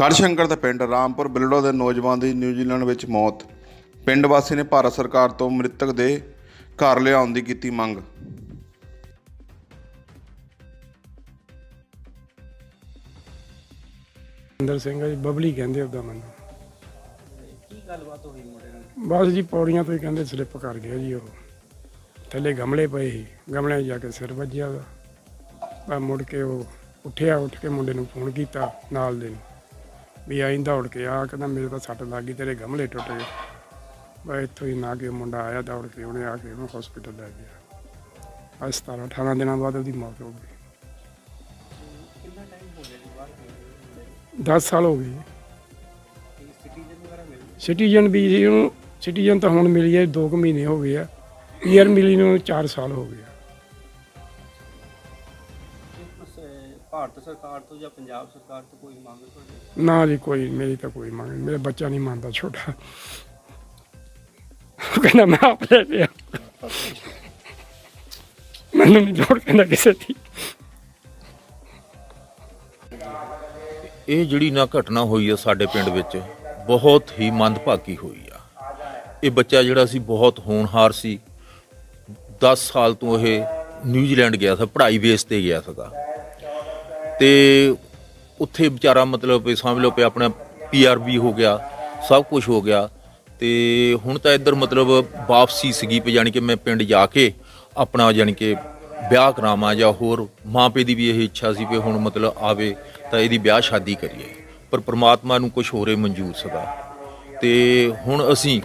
ਗੜਸ਼ੰਕਰ ਦਾ ਪਿੰਡ ਰਾਮਪੁਰ ਬਿਲੜੋ ਦੇ ਨੌਜਵਾਨ ਦੀ ਨਿਊਜ਼ੀਲੈਂਡ ਵਿੱਚ ਮੌਤ। ਪਿੰਡ ਵਾਸੀ ਨੇ ਭਾਰਤ ਸਰਕਾਰ ਤੋਂ ਮ੍ਰਿਤਕ ਦੇ ਘਰ ਲਿਆਉਣ ਦੀ ਕੀਤੀ ਮੰਗ। ਅੰਦਰ ਸਿੰਘ ਜੀ ਬਬਲੀ ਕਹਿੰਦੇ ਉਹਦਾ ਮੈਨੂੰ। ਕੀ ਗੱਲਬਾਤ ਹੋਈ ਮੁੰਡੇ ਨਾਲ? ਬਸ ਜੀ ਪੌੜੀਆਂ ਤੋਂ ਹੀ ਕਹਿੰਦੇ ਸਲਿੱਪ ਕਰ ਗਿਆ ਜੀ ਉਹ। ਥੱਲੇ ਗਮਲੇ ਪਏ ਸੀ ਗਮਲਿਆਂ 'ਚ ਜਾ ਕੇ ਸਿਰ ਵੱਜਿਆ ਉਹਦਾ। ਮੁੜ ਕੇ ਉਹ ਉੱਠਿਆ ਉੱਠ ਕੇ ਮੁੰਡੇ ਨੂੰ ਫੋਨ ਕੀਤਾ ਨਾਲ ਦੇ ਨੂੰ। ਵੀ ਆਇੰਦਾ ਉੱਡ ਕੇ ਆ ਕਹਿੰਦਾ ਮੇਰੇ ਤਾਂ ਸੱਟ ਲੱਗ ਗਈ ਤੇਰੇ ਗਮਲੇ ਟੁੱਟ ਗਏ। ਬਸ ਇੱਥੋਂ ਹੀ ਨਾ ਕਿ ਮੁੰਡਾ ਆਇਆ ਦੌੜ ਕੇ ਉਹਨੇ ਆ ਕੇ ਉਹਨੂੰ ਹਸਪੀਟਲ ਲੈ ਗਿਆ। ਅੱਜ 17 18 ਦਿਨਾਂ ਬਾਅਦ ਉਹਦੀ ਮੌਤ ਹੋ ਗਈ। 10 ਸਾਲ ਹੋ ਗਏ। ਸਿਟੀਜ਼ਨ ਵੀ ਜੀ ਉਹਨੂੰ ਸਿਟੀਜ਼ਨ ਤਾਂ ਹੁਣ ਮਿਲੀ ਹੈ 2 ਮਹੀਨੇ ਹੋ ਗਏ ਆ। ਪੀਆਰ ਮਿਲੀ ਨੂੰ 4 ਸਾਲ ਹੋ ਗਏ ਆ। ਸ- ਭਾਰਤ ਸਰਕਾਰ ਤੋਂ ਜਾਂ ਪੰਜਾਬ ਸਰਕਾਰ ਤੋਂ ਕੋਈ ਮੰਗ ਤੁਹਾਡੀ? ਨਾ ਜੀ ਕੋਈ ਮੇਰੀ ਤਾਂ ਕੋਈ ਮੰਗ ਨਹੀਂ। ਮੇਰਾ ਬੱਚਾ ਨਹੀਂ ਮੰਨਦਾ ਛੋਟਾ। ਉਹ ਕਹਿੰਦਾ ਮੈਂ ਆਪ ਲੈ ਲਿਆ ਮੈਨੂੰ ਨਹੀਂ ਲੋੜ ਕਹਿੰਦਾ ਕਿਸੇ ਦੀ। ਇਹ ਜਿਹੜੀ ਨਾ ਘਟਨਾ ਹੋਈ ਆ ਸਾਡੇ ਪਿੰਡ ਵਿੱਚ ਬਹੁਤ ਹੀ ਮੰਦਭਾਗੀ ਹੋਈ ਆ। ਇਹ ਬੱਚਾ ਜਿਹੜਾ ਸੀ ਬਹੁਤ ਹੋਣਹਾਰ ਸੀ। 10 ਸਾਲ ਤੋਂ ਇਹ ਨਿਊਜ਼ੀਲੈਂਡ ਗਿਆ ਸੀ ਪੜ੍ਹਾਈ ਬੇਸ ਤੇ ਗਿਆ ਸੀਗਾ। ਤੇ ਉੱਥੇ ਵਿਚਾਰਾ ਮਤਲਬ ਵੀ ਸਮਝ ਲਓ ਕਿ ਆਪਣਾ ਪੀਆਰਬੀ ਹੋ ਗਿਆ, ਸਭ ਕੁਝ ਹੋ ਗਿਆ। ਤੇ ਹੁਣ ਤਾਂ ਇੱਧਰ ਮਤਲਬ ਵਾਪਸੀ ਸੀਗੀ ਵੀ ਜਾਣੀ ਕਿ ਮੈਂ ਪਿੰਡ ਜਾ ਕੇ ਆਪਣਾ ਜਾਣੀ ਕਿ ਵਿਆਹ ਕਰਾਵਾਂ ਜਾਂ ਹੋਰ ਮਾਪੇ ਦੀ ਵੀ ਇਹ ਇੱਛਾ ਸੀ ਵੀ ਹੁਣ ਮਤਲਬ ਆਵੇ ਤਾਂ ਇਹਦੀ ਵਿਆਹ ਸ਼ਾਦੀ ਕਰੀਏ। ਪਰ ਪ੍ਰਮਾਤਮਾ ਨੂੰ ਕੁਝ ਹੋਰੇ ਮਨਜ਼ੂਰ ਸੀਗਾ ਤੇ ਹੁਣ ਅਸੀਂ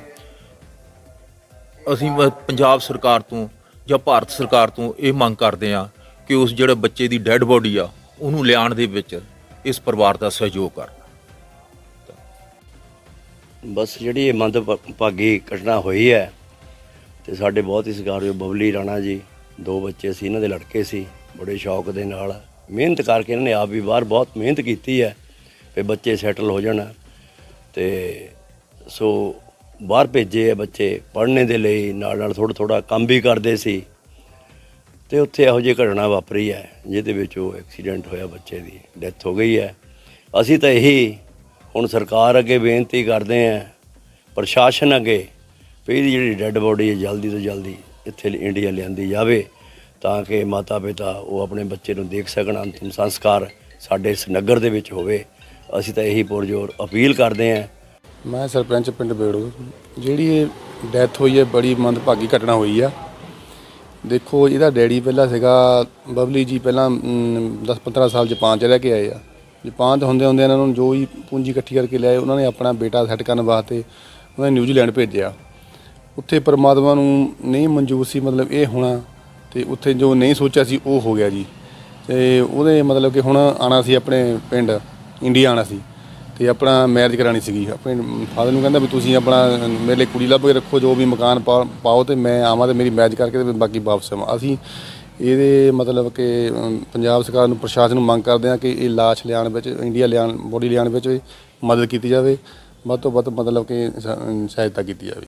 ਅਸੀਂ ਪੰਜਾਬ ਸਰਕਾਰ ਤੋਂ ਜਾਂ ਭਾਰਤ ਸਰਕਾਰ ਤੋਂ ਇਹ ਮੰਗ ਕਰਦੇ ਆ ਕਿ ਉਸ ਜਿਹੜੇ ਬੱਚੇ ਦੀ ਡੈੱਡ ਬੋਡੀ ਆ ਉਹਨੂੰ ਲਿਆਉਣ ਦੇ ਵਿੱਚ ਇਸ ਪਰਿਵਾਰ ਦਾ ਸਹਿਯੋਗ ਕਰਨ। ਬਸ ਜਿਹੜੀ ਇਹ ਮੰਦ ਭਾਗੀ ਘਟਨਾ ਹੋਈ ਹੈ ਤੇ ਸਾਡੇ ਬਹੁਤ ਹੀ ਸਤਿਕਾਰਯੋਗ ਬਬਲੀ ਰਾਣਾ ਜੀ, ਦੋ ਬੱਚੇ ਸੀ, ਇਹਨਾਂ ਦੇ ਲੜਕੇ ਸੀ, ਬੜੇ ਸ਼ੌਕ ਦੇ ਨਾਲ ਮਿਹਨਤ ਕਰਕੇ ਇਹਨਾਂ ਨੇ ਆਪ ਵੀ ਬਾਹਰ ਬਹੁਤ ਮਿਹਨਤ ਕੀਤੀ ਹੈ ਵੀ ਬੱਚੇ ਸੈਟਲ ਹੋ ਜਾਣ ਤੇ ਸੋ ਬਾਹਰ ਭੇਜੇ ਆ ਬੱਚੇ ਪੜ੍ਹਨੇ ਦੇ ਲਈ ਨਾਲ ਨਾਲ ਥੋੜਾ ਥੋੜਾ ਕੰਮ ਵੀ ਕਰਦੇ ਸੀ। ਤੇ ਉੱਥੇ ਇਹੋ ਜਿਹੀ ਘਟਨਾ ਵਾਪਰੀ ਹੈ, ਜਿਹਦੇ ਵਿੱਚ ਉਹ ਐਕਸੀਡੈਂਟ ਹੋਇਆ ਬੱਚੇ ਦੀ ਡੈਥ ਹੋ ਗਈ ਹੈ। ਅਸੀਂ ਤਾਂ ਇਹੀ ਹੁਣ ਸਰਕਾਰ ਅੱਗੇ ਬੇਨਤੀ ਕਰਦੇ ਆਂ ਪ੍ਰਸ਼ਾਸਨ ਅੱਗੇ, ਵੀ ਇਹਦੀ ਜਿਹੜੀ ਡੈੱਡ ਬੋਡੀ ਹੈ, ਜਲਦੀ ਤੋਂ ਜਲਦੀ ਇੱਥੇ ਇੰਡੀਆ ਲਿਆਂਦੀ ਜਾਵੇ, ਤਾਂ ਕਿ ਮਾਤਾ ਪਿਤਾ ਉਹ ਆਪਣੇ ਬੱਚੇ ਨੂੰ ਦੇਖ ਸਕਣ, ਅੰਤਿਮ ਸੰਸਕਾਰ ਸਾਡੇ ਇਸ ਨਗਰ ਦੇ ਵਿੱਚ ਹੋਵੇ। ਅਸੀਂ ਤਾਂ ਇਹੀ ਪੁਰਜੋਰ ਅਪੀਲ ਕਰਦੇ ਆਂ ਮੈਂ ਸਰਪੰਚ ਪਿੰਡ ਬੇੜੂ, ਜਿਹੜੀ ਇਹ ਡੈਥ ਹੋਈ ਹੈ, ਬੜੀ ਮੰਦਭਾਗੀ ਘਟਨਾ ਹੋਈ ਆ। ਦੇਖੋ ਇਹਦਾ ਡੈਡੀ ਪਹਿਲਾਂ ਸੀਗਾ, ਬਬਲੀ ਜੀ ਪਹਿਲਾਂ 10-15 ਸਾਲ ਜਾਪਾਨ ਚ ਰਹਿ ਕੇ ਆਏ ਆ। ਜਾਪਾਨ ਚ ਹੁੰਦੇ ਹੁੰਦੇ ਇਹਨਾਂ ਨੂੰ ਜੋ ਹੀ ਪੂੰਜੀ ਇਕੱਠੀ ਕਰਕੇ ਲਿਆਏ, ਉਹਨਾਂ ਨੇ ਆਪਣਾ ਬੇਟਾ ਸੈੱਟ ਕਰਨ ਵਾਸਤੇ ਉਹਨਾਂ ਨੇ ਨਿਊਜ਼ੀਲੈਂਡ ਭੇਜਿਆ। ਉੱਥੇ ਪਰਮਾਤਮਾ ਨੂੰ ਨਹੀਂ ਮਨਜ਼ੂਰ ਸੀ ਮਤਲਬ ਇਹ ਹੋਣਾ ਤੇ ਉੱਥੇ ਜੋ ਨਹੀਂ ਸੋਚਿਆ ਸੀ ਉਹ ਹੋ ਗਿਆ ਜੀ। ਤੇ ਉਹਦੇ ਮਤਲਬ ਕਿ ਹੁਣ ਆਣਾ ਸੀ ਆਪਣੇ ਪਿੰਡ, ਇੰਡੀਆ ਆਣਾ ਸੀ। ਤੇ ਆਪਣਾ ਮੈਰਿਜ ਕਰਾਣੀ ਸੀਗੀ। ਆਪਣੇ ਫਾਦਰ ਨੂੰ ਕਹਿੰਦਾ ਵੀ ਤੁਸੀਂ ਆਪਣਾ ਮੇਰੇ ਲਈ ਕੁੜੀ ਲੱਭ ਕੇ ਰੱਖੋ ਜੋ ਵੀ ਮਕਾਨ ਪਾ- ਪਾਓ ਤੇ ਮੈਂ ਆਵਾਂ ਤੇ ਮੇਰੀ ਮੈਰਿਜ ਕਰਕੇ ਤੇ ਬਾਕੀ ਵਾਪਸ ਆਵਾਂ। ਅਸੀਂ ਇਹਦੇ ਮਤਲਬ ਕਿ ਅਮ, ਪੰਜਾਬ ਸਰਕਾਰ ਨੂੰ ਪ੍ਰਸ਼ਾਸਨ ਨੂੰ ਮੰਗ ਕਰਦੇ ਹਾਂ ਕਿ ਇਹ ਲਾਸ਼ ਲਿਆਉਣ ਵਿੱਚ ਇੰਡੀਆ ਲਿਆਉਣ ਬੋਡੀ ਲਿਆਉਣ ਵਿੱਚ ਮਦਦ ਕੀਤੀ ਜਾਵੇ। ਵੱਧ ਤੋਂ ਵੱਧ ਮਤਲਬ ਕਿ ਸ- ਸਹਾਇਤਾ ਕੀਤੀ ਜਾਵੇ।